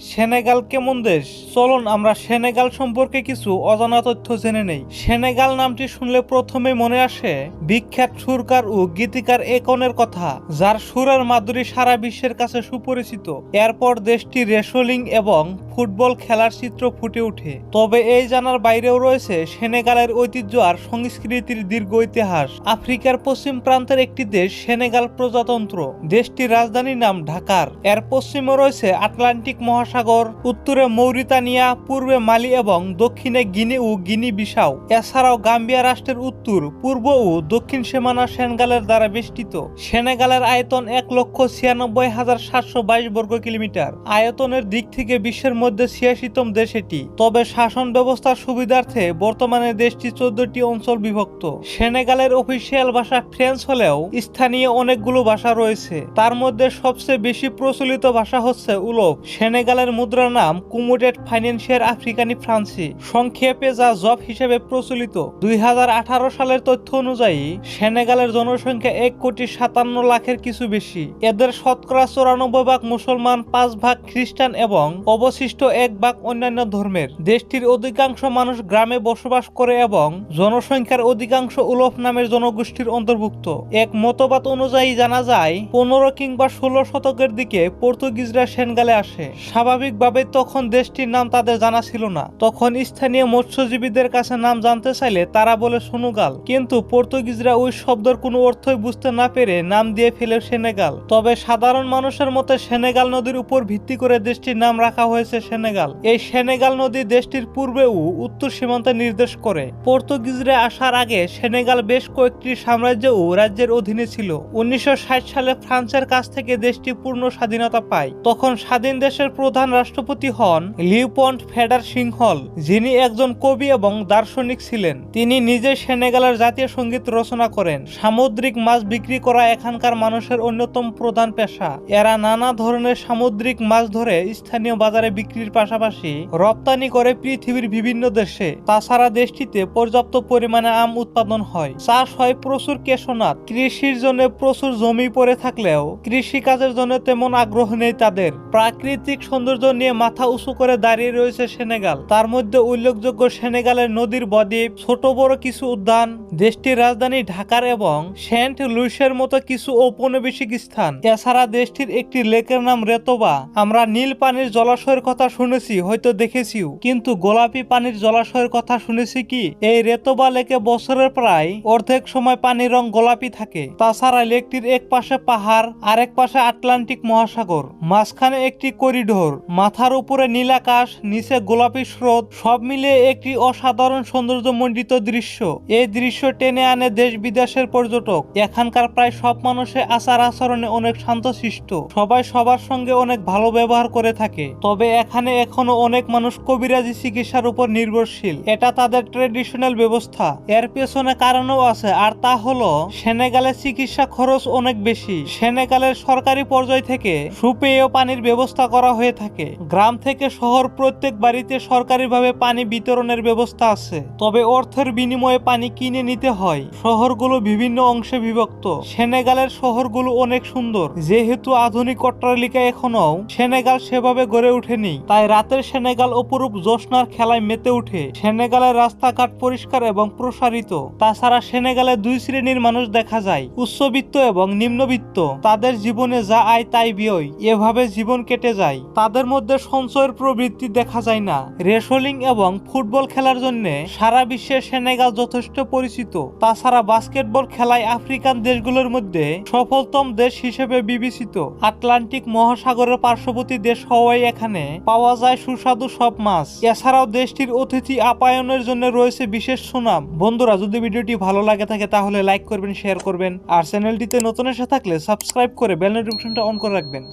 Senegal কেমন দেশ? চলুন, আমরা সেনেগাল সম্পর্কে কিছু অজানা তথ্য জেনে নেই। সেনেগাল নামটি শুনলে প্রথমে মনে আসে, বিখ্যাত সুরকার ও গীতিকার একনের কথা, যার সুরের মাধুরী সারা বিশ্বের কাছে সুপরিচিত। এরপর দেশটি রেসলিং এবং ফুটবল খেলার চিত্র ফুটে ওঠে। তবে এই জানার বাইরেও রয়েছে, সেনেগালের ঐতিহ্য আর সংস্কৃতির দীর্ঘ ইতিহাস। আফ্রিকার পশ্চিম প্রান্তের একটি দেশ, সেনেগাল প্রজাতন্ত্র। দেশটির রাজধানীর নাম ঢাকার। এর পশ্চিমে রয়েছে আটলান্টিক মহাসাগর উত্তরে মৌরিতানিয়া, পূর্বে মালি এবং দক্ষিণে গিনি ও গিনি বিসাও এছাড়াও গাম্বিয়া রাষ্ট্রের উত্তর, পূর্ব ও দক্ষিণ সীমানা সেনেগালের দ্বারা বেষ্টিত। সেনেগালের আয়তন এক লক্ষ ছিয়ানব্বই হাজার সাতশো বাইশ বর্গ কিলোমিটার। আয়তনের দিক থেকে বিশ্বের মধ্যে ছিয়াশিতম দেশ এটি। তবে শাসন ব্যবস্থার সুবিধার্থে বর্তমানে দেশটি চোদ্দটি অঞ্চল বিভক্ত। সেনেগালের অফিসিয়াল ভাষা ফ্রেঞ্চ হলেও স্থানীয় অনেকগুলো ভাষা রয়েছে। তার মধ্যে সবচেয়ে বেশি প্রচলিত ভাষা হচ্ছে উলোপ সেনেগালের মুদ্রার নাম কুমুডেট ফাইন্যান্সিয়াল আফ্রিকানি ফ্রান্সি। সংক্ষেপে যা জব হিসেবে প্রচলিত, দুই সালের তথ্য অনুযায়ী, সেনেগালের জনসংখ্যা এক কোটি সাতান্ন লাখের কিছু বেশি। এদের শতকরা চৌরানব্বই ভাগ মুসলমান, পাঁচ ভাগ খ্রিস্টান এবং অবশিষ্ট এক ভাগ অন্যান্য ধর্মের। দেশটির অধিকাংশ মানুষ গ্রামে বসবাস করে এবং জনসংখ্যার অধিকাংশ উলফ নামের জনগোষ্ঠীর অন্তর্ভুক্ত। এক মতবাদ অনুযায়ী জানা যায়, পনেরো কিংবা ষোলো শতকের দিকে পর্তুগিজরা সেনগালে আসে। স্বাভাবিকভাবে তখন দেশটির নাম তাদের জানা ছিল না। তখন স্থানীয় মৎস্যজীবীদের কাছে নাম জানতে চাইলে তারা বলে সোনুগাল। কিন্তু পর্তুগিজরা ওই শব্দের কোনো অর্থই বুঝতে না পেরে নাম দিয়ে ফেলে সেনেগাল। তবে সাধারণ মানুষের মতে সেনেগাল নদীর উপর ভিত্তি করে দেশটির নাম রাখা হয়েছে সেনেগাল। এই সেনেগাল নদী দেশটির পূর্বে ও উত্তর সীমান্তে নির্দেশ করে। পর্তুগিজরা আসার আগে সেনেগাল বেশ কয়েকটি সাম্রাজ্য ও রাজ্যের অধীনে ছিল। উনিশশো ষাট সালে ফ্রান্সের কাছ থেকে দেশটি পূর্ণ স্বাধীনতা পায়। তখন স্বাধীন দেশের প্রধান রাষ্ট্রপতি হন লিওপন্ট ফেডার সিংহল, যিনি একজন কবি এবং দার্শনিক ছিলেন। তিনি নিজে সেনেগালের জাতীয় সংগীত রচনা করেন। সামুদ্রিক মাছ বিক্রি করা এখানকার মানুষের অন্যতম প্রধান পেশা। এরা নানা ধরনের সামুদ্রিক মাছ ধরে স্থানীয় বাজারে বিক্রির পাশাপাশি রপ্তানি করে পৃথিবীর বিভিন্ন দেশে। তাছাড়া দেশটিতে পর্যাপ্ত পরিমাণে আম উৎপাদন হয়। চাষ হয় প্রচুর কেশনাথ কৃষির জন্য প্রচুর জমি পড়ে থাকলেও কৃষি কাজের জন্য তেমন আগ্রহ নেই তাদের। প্রাকৃতিক সৌন্দর্য নিয়ে মাথা উঁচু করে দাঁড়িয়ে রয়েছে সেনেগাল। তার মধ্যে উল্লেখযোগ্য সেনেগালের নদীর বদ্বীপ, ছোট বড় কিছু উদ্যান, দেশটির রাজধানী ঢাকার এবং সেন্ট লুইসের মতো কিছু ঔপনিবেশিক স্থান। এছাড়া দেশটির একটি লেকের নাম রেতোবা। আমরা নীল পানির জলাশয়ের কথা শুনেছি, হয়তো দেখেছিও। কিন্তু গোলাপি পানির জলাশয়ের কথা শুনেছি কি? এই রেতোবা লেকে বছরের প্রায় অর্ধেক সময় পানির রং গোলাপি থাকে। তাছাড়া লেকটির এক পাশে পাহাড়, আরেক পাশে আটলান্টিক মহাসাগর। মাঝখানে একটি করিডোর। মাথার উপরে নীল আকাশ, নিচে গোলাপি স্রোত, সব মিলিয়ে একটি অসাধারণ সৌন্দর্যমণ্ডিত দৃশ্য। এই দৃশ্য টেনে আনে দেশ বিদেশের পর্যটক। এখানকার প্রায় সব মানুষের আচার আচরণে অনেক শান্তশিষ্ট। সবাই সবার সঙ্গে অনেক ভালো ব্যবহার করে থাকে। তবে এখানে এখনও অনেক মানুষ কবিরাজি চিকিৎসার উপর নির্ভরশীল। এটা তাদের ট্রেডিশনাল ব্যবস্থা। এর পেছনে কারণও আছে, আর তা হলো সেনেগালের চিকিৎসা খরচ অনেক বেশি। সেনেগালের সরকারি পর্যায় থেকে সুপেয় পানির ব্যবস্থা করা হয়ে থাকে। গ্রাম থেকে শহর প্রত্যেক বাড়িতে সরকারিভাবে পানি বিতরণের ব্যবস্থা আছে। তবে অর্থের বিনিময়ে পানি কিনে নিতে হয়। শহরগুলো বিভিন্ন অংশে বিভক্ত। সেনেগালের শহরগুলো অনেক সুন্দর। যেহেতু আধুনিক অট্টালিকা এখনও সেনেগাল সেভাবে গড়ে ওঠেনি, তাই রাতের সেনেগাল অপরূপ জোসনার খেলায় মেতে উঠে সেনেগালের রাস্তাঘাট পরিষ্কার এবং প্রসারিত। তাছাড়া সেনেগালে দুই শ্রেণির মানুষ দেখা যায়, উচ্চবিত্ত এবং নিম্নবিত্ত। তাদের জীবনে যা আয় তাই ব্যয়। এভাবে জীবন কেটে যায়। তাদের মধ্যে সঞ্চয়ের প্রবৃত্তি দেখা যায় না। রেসলিং এবং ফুটবল খেলার জন্য সারা বিশ্বে সেনেগাল যথেষ্ট পরিচিত। তাছাড়া বাস্কেটবল খেলায় আফ্রিকান দেশগুলোর মধ্যে সফলতম দেশ হিসেবে বিবেচিত। আটলান্টিক মহাসাগরের পার্শ্ববর্তী দেশ হওয়ায় এখানে পাওয়া যায় সুস্বাদু সব মাছ। এছাড়াও দেশটির অতিথি আপ্যায়নের জন্য রয়েছে বিশেষ সুনাম। বন্ধুরা, যদি ভিডিওটি ভালো লাগে থাকে, তাহলে লাইক করবেন, শেয়ার করবেন। আর চ্যানেলটিতে নতুন এসে থাকলে সাবস্ক্রাইব করে বেল নোটিফিকেশনটা অন করে রাখবেন।